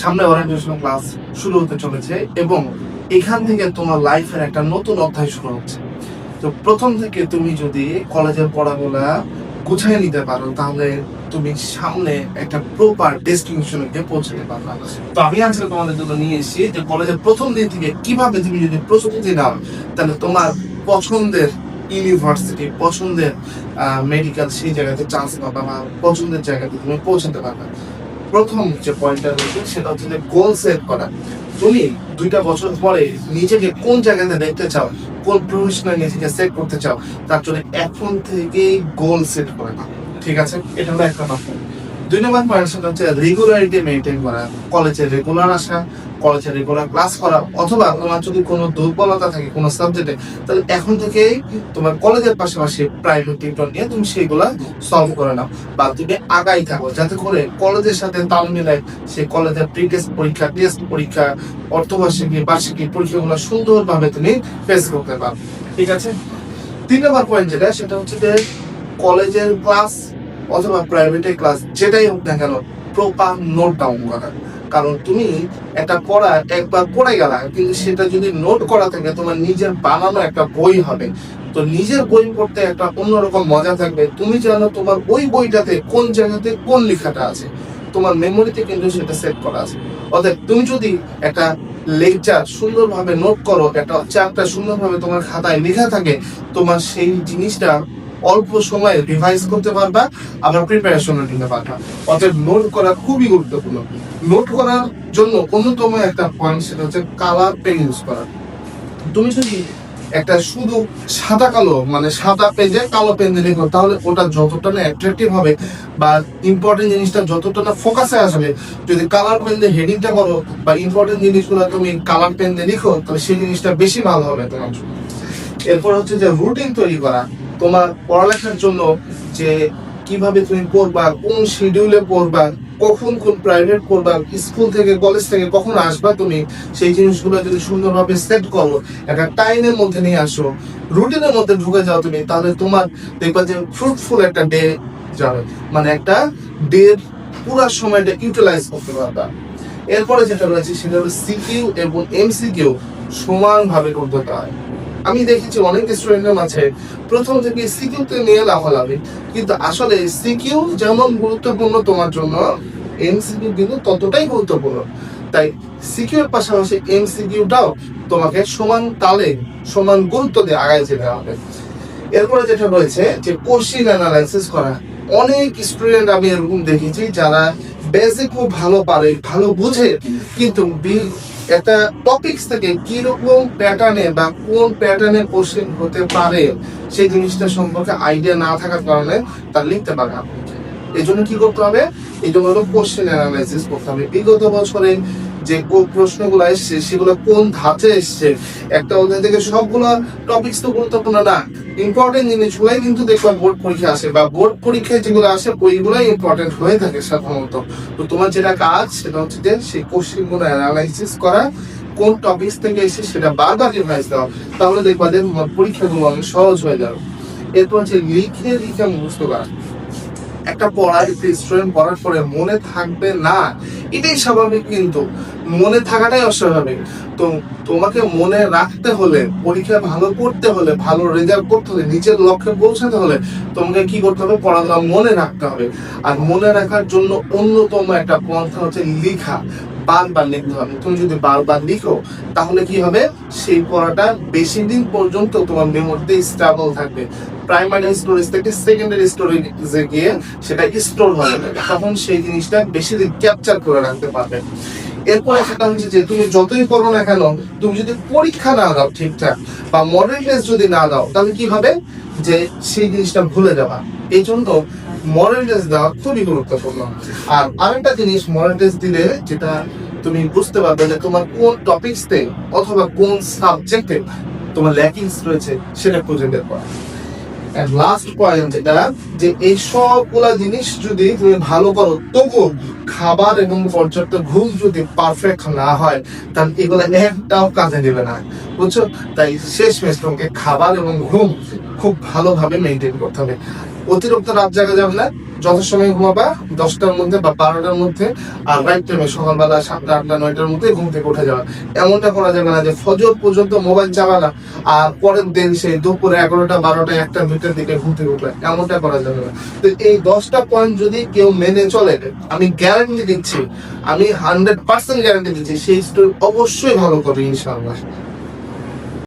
সামনে orientation class শুরু হতে চলেছে এবং এখান থেকে তোমার লাইফের একটা নতুন অধ্যায় শুরু হচ্ছে। তো প্রথম থেকে তুমি যদি কলেজের পড়াগুলা গুছিয়ে নিতে পারো, তাহলে তুমি সামনে একটা প্রপার ডেস্টিনেশনে গিয়ে পৌঁছাতে পারবে। তো আমি আজকে তোমাদের জন্য নিয়ে এসেছি যে কলেজের প্রথম দিন থেকে কীভাবে তুমি যদি প্রস্তুতি নাও, তাহলে তোমার পছন্দের ইউনিভার্সিটি পছন্দের মেডিকেল সেই জায়গাতে চান্স পাবা বা পছন্দের জায়গাতে তুমি পৌঁছাতে পারবে। প্রথম যে পয়েন্টটা রয়েছে, সেটা হচ্ছে যে গোল সেট করা। তুমি দুইটা বছর পরে নিজেকে কোন জায়গাতে দেখতে চাও, কোন প্রফেশনাল নিজেকে সেট করতে চাও, তার জন্য এখন থেকেই গোল সেট করে না ঠিক আছে? এটা হলো একটা নম্বর দুই নম্বর পয়েন্ট হচ্ছে রেগুলারিটি মেনটেন করা। কলেজে রেগুলার আসা কলেজে রেগুলার ক্লাস করা অথবা তোমার যদি কোনো দুর্বলতা থাকে কোনো সাবজেক্টে তাহলে এখন থেকেই তোমার কলেজের পাশাপাশি প্রাইভেট টিউটর নিয়ে তুমি সেইগুলা সলভ করে নাও বা তুমি আগাই থাকো যাতে করে কলেজের সাথে তাল মিলায় সেই কলেজের প্রি টেস্ট পরীক্ষা টেস্ট পরীক্ষা অর্ধবার্ষিকী বার্ষিকী পরীক্ষাগুলো সুন্দরভাবে তুমি ফেস করতে পারো। ঠিক আছে? তিন নম্বর পয়েন্ট যেটা, সেটা হচ্ছে যে কলেজের ক্লাস অথবা প্রাইভেটের ক্লাস যেটাই হোক না কেন প্রপার নোট ডাউন করা। কারণ তুমি একটা পড়া একবার পড়ে গেলা, কিন্তু সেটা যদি নোট করা থাকে, তোমার নিজের বানানো একটা বই হবে। তো নিজের বই পড়তে একটা অন্যরকম মজা থাকবে। তুমি জানো তোমার ওই বইটাতে কোন জায়গাতে কোন লেখাটা আছে। তোমার মেমোরিতে কিন্তু সেটা সেট করা আছে। অতএব তুমি যদি একটা লেকচার সুন্দরভাবে নোট করো, একটা চ্যাপ্টার সুন্দরভাবে তোমার খাতায় লেখা থাকে, তোমার সেই জিনিসটা অল্প সময়ে রিভাইজ করতে পারবা আবার প্রিপারেশনও নিতে পারবা। অতএব নোট করা খুবই গুরুত্বপূর্ণ। নোট করার জন্য অন্যতম একটা পয়েন্ট সেটা হচ্ছে কালার পেন ইউজ করা। তুমি যদি একটা শুধু সাদা কালো মানে সাদা পেজে কালো পেন দিয়ে লিখো, তাহলে ওটা যতটা না অ্যাট্রাকটিভ হবে বা ইম্পর্টেন্ট জিনিসটা যতটা না ফোকাসে আসবে, যদি কালার পেন দিয়ে হেডিংটা করো বা ইম্পর্টেন্ট জিনিসগুলো তুমি কালার পেন দিয়ে লিখো, তাহলে সেই জিনিসটা বেশি ভালো হবে তোমার এরপর হচ্ছে যে রুটিন তৈরি করা। তোমার পড়ালেখার জন্য যে কীভাবে তুমি পড়বা, কোন শিডিউলে পড়বা, কখন কোন প্রাইভেট পড়বা স্কুল থেকে কলেজ থেকে কখন আসবা তুমি, সেই জিনিসগুলো যদি সুন্দরভাবে সেট করো, একটা টাইমের মধ্যে নিয়ে আসো রুটিনের মধ্যে ঢুকে যাও তুমি, তাহলে তোমার দেখবা যে ফ্রুটফুল একটা ডে যাবে। মানে একটা ডে পুরো সময়টা ইউটিলাইজ করতে পারবা। এরপরে যেটা রয়েছে, সেটা হলো সিকিউ এবং এমসিকিউ সমানভাবে করতে হয়। আমি দেখেছি অনেক স্টুডেন্টের মাঝে প্রথম থেকে সিকিউ তে নিয়ে লাফালাফি। কিন্তু আসলে সিকিউ যেমন গুরুত্বপূর্ণ তোমার জন্য এমসিকিউ কিন্তু ততটাই গুরুত্বপূর্ণ। তাই সিকিউ এর পাশাপাশি এমসিকিউটাও তোমাকে সমান তালে, সমান গুরুত্ব দিয়ে আগায় যেতে হবে। এরপরে যেটা রয়েছে যে কোশ্চিন অ্যানালাইসিস করা। অনেক স্টুডেন্ট আমি এরকম দেখেছি যারা বেসিক খুব ভালো পারে, ভালো বুঝে, কিন্তু একটা টপিকস থেকে কীরকম প্যাটার্নে বা কোন প্যাটার্নে কোশ্চেন হতে পারে, সেই জিনিসটা সম্পর্কে আইডিয়া না থাকার কারণে তার লিখতে পারে এই জন্য কি করতে হবে? এই জন্য কোশ্চেন অ্যানালাইসিস করতে হবে। বিগত বছরে যে কো- প্রশ্নগুলো এসছে, সেগুলো কোন ধাঁচে এসছে, একটা অধ্যায় থেকে সবগুলো টপিকস তো গুরুত্বপূর্ণ না। ইম্পর্টেন্ট জিনিসগুলাই কিন্তু দেখবা বোর্ড পরীক্ষা আসে, বা বোর্ড পরীক্ষায় যেগুলো আসে ওইগুলাই ইম্পর্টেন্ট হয়ে থাকে সাধারণত। তো তোমার যেটা কাজ, সেটা হচ্ছে যে সেই কোশ্চেনগুলো অ্যানালাইসিস করা, কোন টপিকস থেকে এসে সেটা বারবার রিভাইজ দেওয়া। তাহলে দেখবা যে পরীক্ষাগুলো অনেক সহজ হয়ে যাবে। এরপর হচ্ছে লিখে লিখে মুখস্থ করা। একটা পড়া স্টুডেন্ট পড়ার পরে মনে থাকবে না এটাই স্বাভাবিক কিন্তু। মনে থাকাটাই অস্বাভাবিক। তো তোমাকে মনে রাখতে হলে, পরীক্ষা ভালো করতে হলে, ভালো রেজাল্ট করতে হলে, নিজের লক্ষ্যে পৌঁছাতে হলে তোমাকে কি করতে হবে? পড়াগুলো মনে রাখতে হবে। আর মনে রাখার জন্য অন্যতম একটা পন্থা হচ্ছে লেখা। বারবার লিখতে হবে। তুমি যদি বারবার লিখো, তাহলে কি হবে? সেই পড়াটা বেশি দিন পর্যন্ত তোমার মেমোরিতে স্টেবল থাকবে। প্রাইমারি স্টোরেজ থেকে সেকেন্ডারি স্টোরেজে গিয়ে সেটা স্টোর যাবে। তখন সেই জিনিসটা বেশি দিন ক্যাপচার করে রাখতে পারবে। এরপরে সেটা হচ্ছে যে তুমি যতই করো না কেন, তুমি যদি পরীক্ষা না দাও ঠিকঠাক বা মডেল টেস্ট যদি না দাও, তাহলে কি হবে? যে সেই জিনিসটা ভুলে যাবা। এই জন্য মডেল টেস্ট দেওয়া খুবই গুরুত্বপূর্ণ আর আরেকটা জিনিস মডেল টেস্ট দিলে যেটা তুমি বুঝতে পারবে যে তোমার কোন টপিকসতে অথবা কোন সাবজেক্টে তোমার ল্যাকিংস রয়েছে, সেটা খুঁজে বের করা। লাস্ট পয়েন্ট যে এই সবগুলা জিনিস যদি তুমি ভালো করো তবু খাবার এবং পর্যাপ্ত ঘুম যদি পারফেক্ট না হয়, তাহলে এগুলো একটাও কাজে দেবে না। বুঝছ? তাই শেষ মেশ তোমাকে খাবার এবং ঘুম খুব ভালোভাবে মেনটেন করতে হবে। অতিরিক্ত রাত জাগা যাবে না। যত সময় ঘুমাবা, দশটার মধ্যে বা বারোটার মধ্যে আর রাইট টাইমে সকালবেলা সাতটা, আটটা, নয়টার মধ্যে ঘুম থেকে উঠে যাওয়া। এমনটা করা যাবে না যে ফজর পর্যন্ত মোবাইল চালালা আর পরের দিন সেই দুপুরে এগারোটা, বারোটা, একটা ভিতর দিকে ঘুম থেকে উঠবে। এমনটা করা যাবে না। তো এই দশটা পয়েন্ট যদি কেউ মেনে চলে, আমি গ্যারান্টি দিচ্ছি, আমি হান্ড্রেড পার্সেন্ট গ্যারান্টি দিচ্ছি, সেই স্টুডেন্ট অবশ্যই ভালো করবে, ইনশাআল্লাহ।